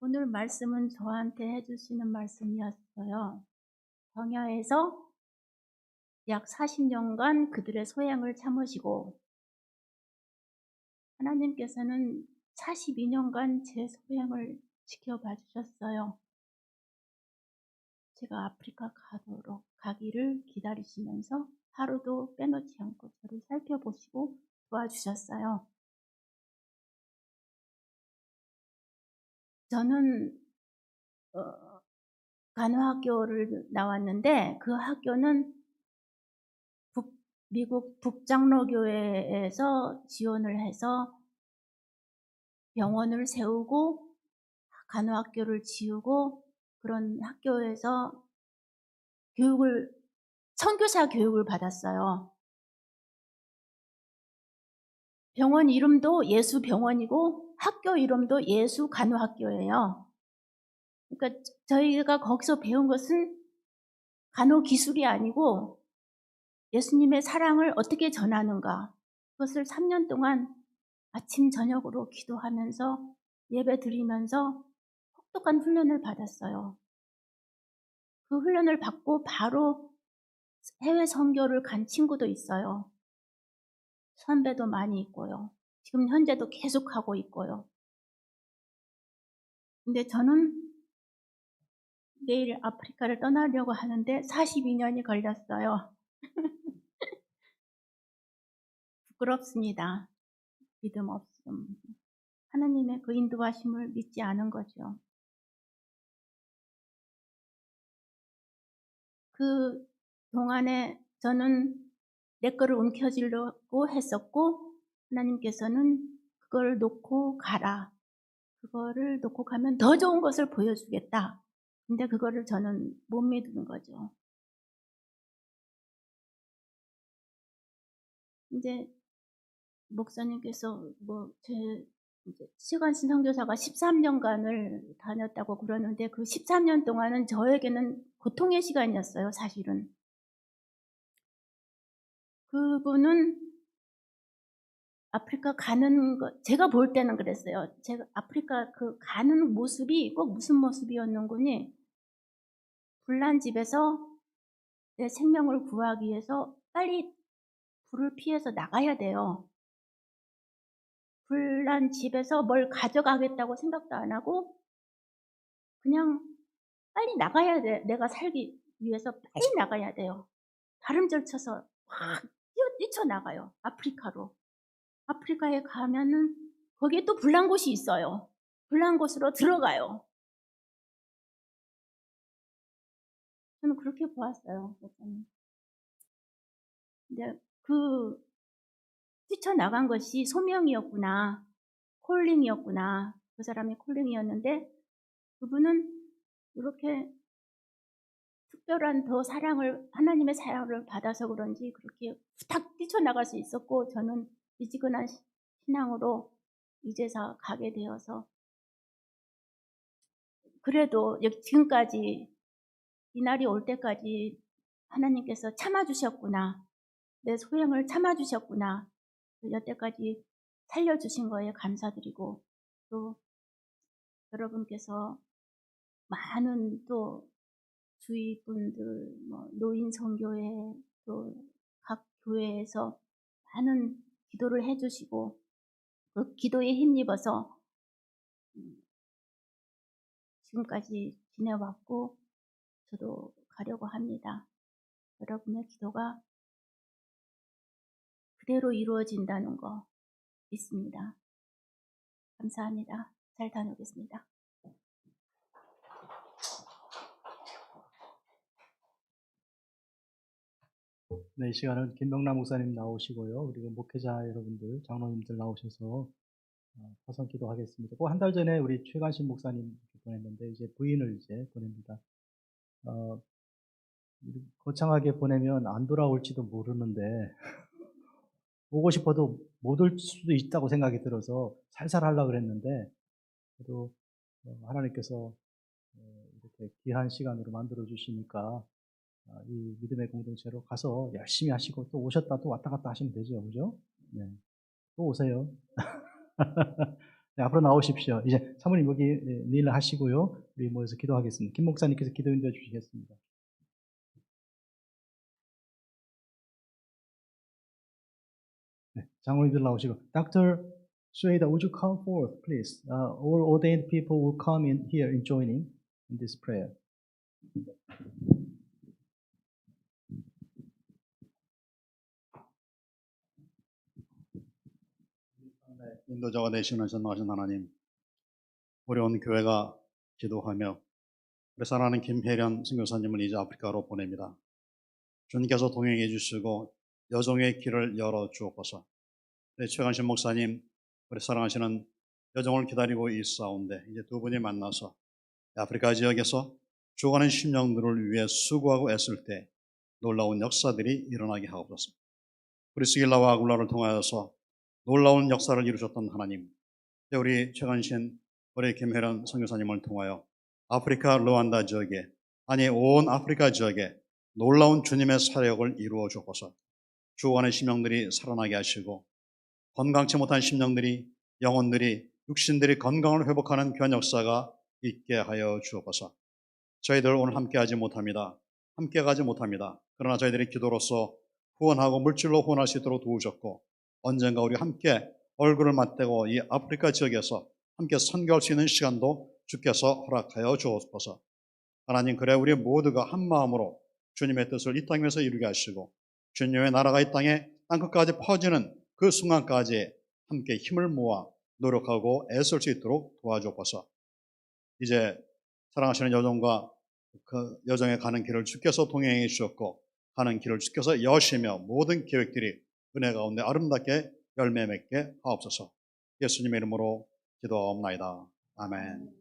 오늘 말씀은 저한테 해주시는 말씀이었어요. 광야에서 약 40년간 그들의 소양을 참으시고 하나님께서는 42년간 제 소양을 지켜봐 주셨어요. 제가 아프리카 가도록 가기를 기다리시면서 하루도 빼놓지 않고 저를 살펴보시고 도와주셨어요. 저는 어, 간호학교를 나왔는데 그 학교는 북, 미국 북장로교회에서 지원을 해서 병원을 세우고 간호학교를 지우고 그런 학교에서 교육을 선교사 교육을 받았어요. 병원 이름도 예수 병원이고 학교 이름도 예수 간호학교예요. 그러니까 저희가 거기서 배운 것은 간호 기술이 아니고 예수님의 사랑을 어떻게 전하는가. 그것을 3년 동안 아침 저녁으로 기도하면서 예배 드리면서 혹독한 훈련을 받았어요. 그 훈련을 받고 바로 해외 선교를 간 친구도 있어요. 선배도 많이 있고요. 지금 현재도 계속 하고 있고요. 근데 저는 내일 아프리카를 떠나려고 하는데 42년이 걸렸어요. 부끄럽습니다. 믿음 없음. 하나님의 그 인도하심을 믿지 않은 거죠. 그 동안에 저는 내 거를 움켜쥐려고 했었고 하나님께서는 그걸 놓고 가라. 그거를 놓고 가면 더 좋은 것을 보여주겠다. 근데 그거를 저는 못 믿는 거죠. 이제 목사님께서 뭐 제 시간신 선교사가 13년간을 다녔다고 그러는데 그 13년 동안은 저에게는 고통의 시간이었어요, 사실은. 그분은 아프리카 가는 거, 제가 볼 때는 그랬어요. 제가 아프리카 그 가는 모습이 꼭 무슨 모습이었는군이 불난 집에서 내 생명을 구하기 위해서 빨리 불을 피해서 나가야 돼요. 불난 집에서 뭘 가져가겠다고 생각도 안 하고 그냥 빨리 나가야 돼. 내가 살기 위해서 빨리 나가야 돼요. 발음절 쳐서 확 뛰쳐 나가요. 아프리카로. 아프리카에 가면은 거기에 또 불난 곳이 있어요. 불난 곳으로 들어가요. 저는 그렇게 보았어요. 근데 그 뛰쳐나간 것이 소명이었구나. 콜링이었구나. 그 사람이 콜링이었는데 그분은 이렇게 특별한 더 사랑을 하나님의 사랑을 받아서 그런지 그렇게 후딱 뛰쳐나갈 수 있었고 저는 미지근한 신앙으로 이제서 가게 되어서 그래도 지금까지 이 날이 올 때까지 하나님께서 참아주셨구나. 내 소행을 참아주셨구나. 여태까지 살려주신 거에 감사드리고 또 여러분께서 많은 또 주위 분들, 뭐 노인 성교회 또 각 교회에서 많은 기도를 해주시고 그 기도에 힘입어서 음, 지금까지 지내왔고 저도 가려고 합니다. 여러분의 기도가 그대로 이루어진다는 거 믿습니다. 감사합니다. 잘 다녀오겠습니다. 네, 이 시간은 김명남 목사님 나오시고요. 그리고 목회자 여러분들, 장로님들 나오셔서 어, 화성 기도하겠습니다. 그한달 전에 우리 최관신 목사님 보냈는데 이제 부인을 이제 보냅니다. 어, 거창하게 보내면 안 돌아올지도 모르는데 오고 싶어도 못 올 수도 있다고 생각이 들어서 살살 하려고 그랬는데 그래도 어, 하나님께서 어, 이렇게 귀한 시간으로 만들어 주시니까 아, 이 믿음의 공동체로 가서 열심히 하시고 또 오셨다 또 왔다 갔다 하시면 되죠. 그죠? 네. 또 오세요. 네, 앞으로 나오십시오. 이제 사모님 여기 예, 닐 하시고요. 우리 모여서 기도하겠습니다. 김 목사님께서 기도 인도해 주시겠습니다. 네, 장로님들 나오시고, Dr. Sueda, would you come forth, please? Uh, all ordained people will come in here in joining in this prayer. 인도자가 되시는 전능하신 하나님, 우리 온 교회가 기도하며 우리 사랑하는 김혜련 선교사님을 이제 아프리카로 보냅니다. 주님께서 동행해 주시고 여종의 길을 열어 주옵소서. 우리 최관신 목사님, 우리 사랑하시는 여종을 기다리고 있사온데 이제 두 분이 만나서 아프리카 지역에서 죽어가는 심령들을 위해 수고하고 애쓸 때 놀라운 역사들이 일어나게 하옵소서. 브리스길라와 아굴라를 통하여서 놀라운 역사를 이루셨던 하나님, 우리 최관신 우리 김혜련 선교사님을 통하여 아프리카 루안다 지역에 아니 온 아프리카 지역에 놀라운 주님의 사역을 이루어 주옵소서. 죽어가는 심령들이 살아나게 하시고 건강치 못한 심령들이 영혼들이 육신들이 건강을 회복하는 귀한 역사가 있게 하여 주옵소서. 저희들 오늘 함께하지 못합니다. 함께 가지 못합니다. 그러나 저희들이 기도로서 후원하고 물질로 후원할 수 있도록 도우셨고 언젠가 우리 함께 얼굴을 맞대고 이 아프리카 지역에서 함께 선교할 수 있는 시간도 주께서 허락하여 주옵소서. 하나님 그래 우리 모두가 한 마음으로 주님의 뜻을 이 땅에서 이루게 하시고 주님의 나라가 이 땅에 땅 끝까지 퍼지는 그 순간까지 함께 힘을 모아 노력하고 애쓸 수 있도록 도와주옵소서. 이제 사랑하시는 여종과 그 여정에 가는 길을 주께서 동행해 주셨고 가는 길을 주께서 여시며 모든 계획들이 은혜 가운데 아름답게 열매 맺게 하옵소서. 예수님의 이름으로 기도하옵나이다. 아멘.